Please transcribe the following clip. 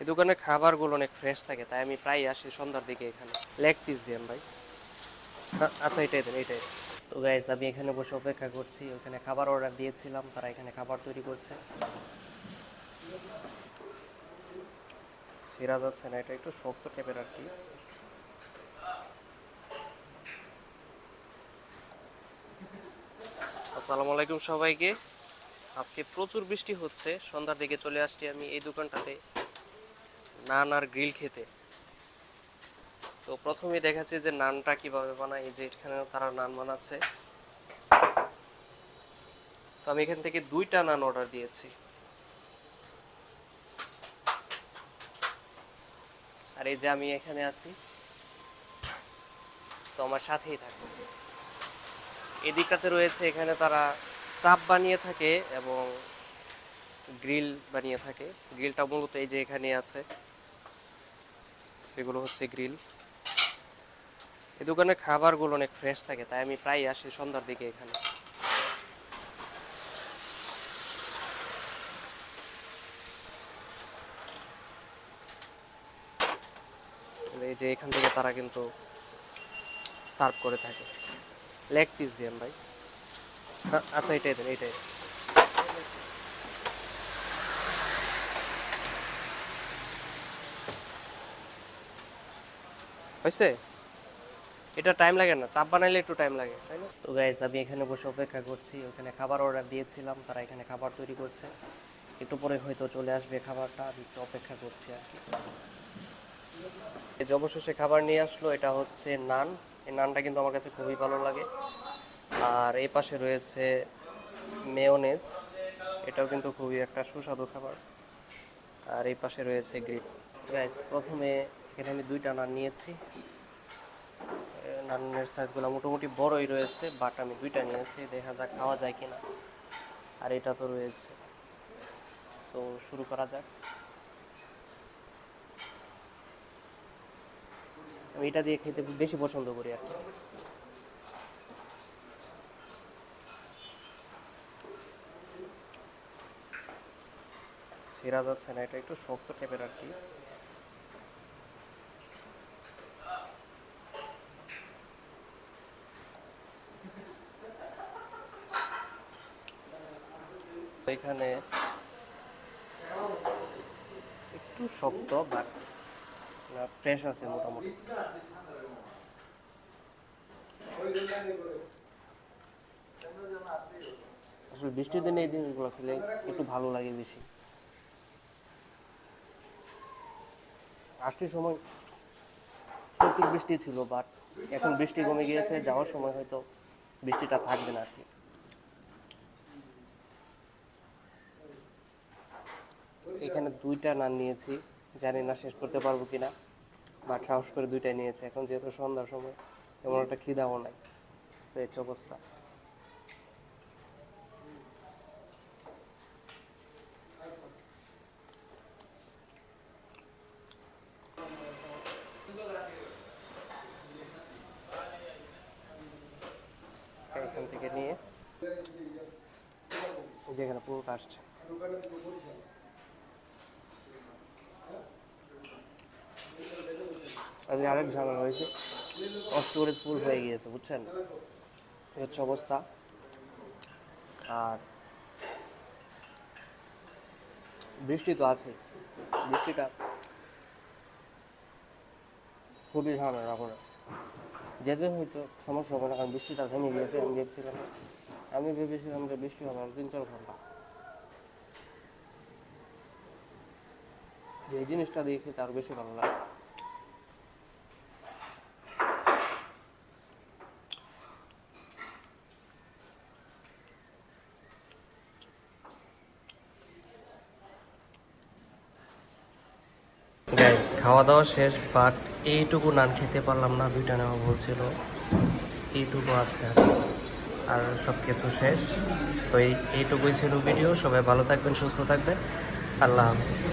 এই দোকানের খাবারগুলো অনেক ফ্রেশ থাকে, তাই আমি প্রায় আসি সন্ধ্যার দিকে এখানে। লেগ পিস দিন ভাই। আচ্ছা এটাই দেন, এটাই। তো গাইস আমি এখানে বসে অপেক্ষা করছি, ওখানে খাবার অর্ডার দিয়েছিলাম, তারা এখানে খাবার তৈরি করছে। ছেঁড়া যাচ্ছে না, এটা একটু শক্ত টাইপের আর কি। আসসালামু আলাইকুম সবাইকে। আজকে প্রচুর বৃষ্টি হচ্ছে, সন্ধ্যার দিকে চলে আসছি আমি এই দোকানটাতে। নান আর গ্রিল খেতে। তো প্রথমে দেখাচ্ছি যে নানটা কীভাবে বানায়, এই যে এখানে তারা নান বানাচ্ছে। তো আমি এখান থেকে দুইটা নান অর্ডার দিয়েছি। আর এই যে আমি এখানে আছি। তো আমার সাথেই থাকবে এদিকটাতে রয়েছে এখানে তারা চাপ বানিয়ে থাকে এবং গ্রিল বানিয়ে থাকে। গ্রিলটা মূলত এই যে এখানে আছে, সেগুলো হচ্ছে গ্রিল। এই দোকানের খাবারগুলো অনেক ফ্রেশ থাকে, তাই আমি প্রায় আসি সন্ধ্যার দিকে এখানে। এই যে এখান থেকে তারা কিন্তু সার্ভ করে থাকে। লেগ পিস দিন ভাই। আচ্ছা এটাই দেন এটাই হয়েছে? এটা টাইম লাগে না, চাপ বানাইলে একটু টাইম লাগে, তাই না? তো গাইস আমি এখানে বসে অপেক্ষা করছি, ওখানে খাবার অর্ডার দিয়েছিলাম, তারা এখানে খাবার তৈরি করছে। একটু পরে হয়তো চলে আসবে খাবারটা, আমি একটু অপেক্ষা করছি আর কি। যে অবশেষে খাবার নিয়ে আসলো, এটা হচ্ছে নান। এই নানটা কিন্তু আমার কাছে খুবই ভালো লাগে। আর এই পাশে রয়েছে মেয়োনেজ এটাও কিন্তু খুবই একটা সুস্বাদু খাবার। আর এই পাশে রয়েছে গ্রিপ গাইস প্রথমে এখানে আমি দুইটা নান নিয়েছি। নানের সাইজগুলো মোটামুটি বড়ই রয়েছে বাট আমি দুইটা নিয়েছি, দেখা যাক খাওয়া যায় কিনা। আর এটা তো রয়েছে। সো শুরু করা যাক। আমি এটা দিয়ে খেতে বেশি পছন্দ করি আর কি। ছেঁড়া যাচ্ছে না, এটা একটু শক্ত টাইপের আর কি। এখানে একটু শক্ত বাট ফ্রেশ আছে মোটামুটি। আসলে বৃষ্টির দিনে এই জিনিসগুলো খেলে একটু ভালো লাগে বেশি। আসটির সময় প্রচুর বৃষ্টি ছিল বাট এখন বৃষ্টি কমে গিয়েছে, যাওয়ার সময় হয়তো বৃষ্টিটা থাকবে না আর কি। এখানে দুইটা নান নিয়েছি। জানি না শেষ করতে পারব কিনা বাট সাহস করে দুইটাই নিয়েছি। এখন যেহেতু সন্ধ্যার সময়, তেমন একটা খিদাও নাই। তো এই অবস্থা। এখান থেকে নিয়ে, যেখানে পুরোটা আসছে। আজকে আরেক ঝামেলা হয়েছে। স্টোরেজ ফুল হয়ে গিয়েছে, বুঝছেন? এই হচ্ছে অবস্থা। আর বৃষ্টি তো আছে বৃষ্টিটা খুবই ঝামেলা করে। যেতে হয়তো সমস্যা হবে না, কারণ বৃষ্টিটা থেমে গিয়েছে, আমি দেখছিলাম আমি ভেবেছিলাম যে বৃষ্টি হবে আর তিন চার ঘণ্টা। এই জিনিসটা দিয়ে তার বেশি ভালো লাগে। গাইস খাওয়া দাওয়া শেষ বাট এইটুকু নান খেতে পারলাম না, দুইটা নেওয়া বলছিল এইটুকু আছে। আর। সব কিছু শেষ। সো এই এইটুকুই ছিল ভিডিও সবাই ভালো থাকবেন, সুস্থ থাকবেন। আল্লাহ হাফিজ।